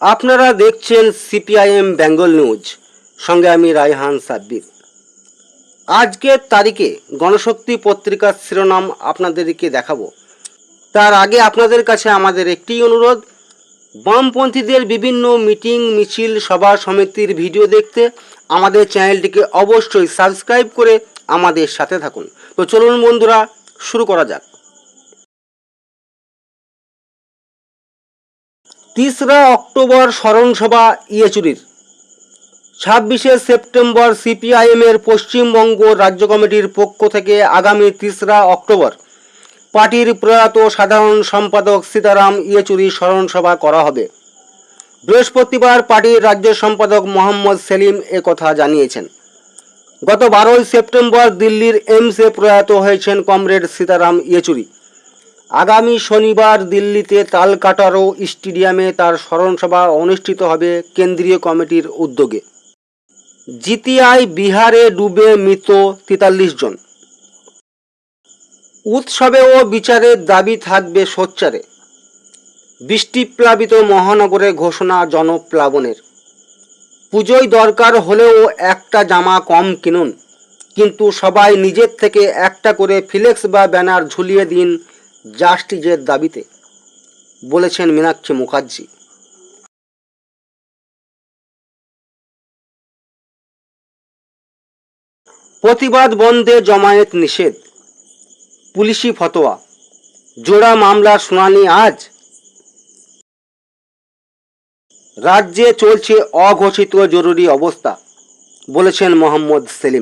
আপনারা দেখছেন CPIM Bengal news. সঙ্গে আমি রায়হান সাব্বির। আজকের তারিখে গণশক্তি পত্রিকার শিরোনাম আপনাদেরকে দেখাবো। তার আগে আপনাদের কাছে আমাদের একটি অনুরোধ, বামপন্থীদের বিভিন্ন মিটিং, মিছিল, সভা সমিতির ভিডিও দেখতে আমাদের চ্যানেলটিকে অবশ্যই সাবস্ক্রাইব করে আমাদের সাথে থাকুন। তো চলুন বন্ধুরা, শুরু করা যাক। তিসরা অক্টোবর স্মরণসভা ইয়েচুরির। ছাব্বিশে সেপ্টেম্বর সিপিআইএমের পশ্চিমবঙ্গ রাজ্য কমিটির পক্ষ থেকে আগামী তিসরা অক্টোবর পার্টির প্রয়াত সাধারণ সম্পাদক সীতারাম ইয়েচুরি স্মরণসভা করা হবে। বৃহস্পতিবার পার্টির রাজ্য সম্পাদক মোহাম্মদ সেলিম এ কথা জানিয়েছেন। গত বারোই সেপ্টেম্বর দিল্লির এইমসে প্রয়াত হয়েছেন কমরেড সীতারাম ইয়েচুরি। আগামী শনিবার দিল্লিতে তালকাটারো স্টেডিয়ামে তার স্মরণসভা অনুষ্ঠিত হবে কেন্দ্রীয় কমিটির উদ্যোগে। জিতিআই বিহারে ডুবে মৃত তেতাল্লিশ জন। উৎসবে ও বিচারের দাবি থাকবে সোচ্চারে। বৃষ্টিপ্লাবিত মহানগরে ঘোষণা জনপ্লাবনের। পুজোয় দরকার হলেও একটা জামা কম কিনুন, কিন্তু সবাই নিজের থেকে একটা করে ফ্লেক্স বা ব্যানার ঝুলিয়ে দিন জাস্টিসের দাবিতে বলেছেন মীনাক্ষী মুখার্জি। প্রতিবাদ বন্ধে জমায়েত নিষেধ, পুলিশি ফতোয়া, জোড়া মামলার শুনানি আজ। রাজ্যে চলছে অঘোষিত জরুরি অবস্থা, বলেছেন মোহাম্মদ সেলিম।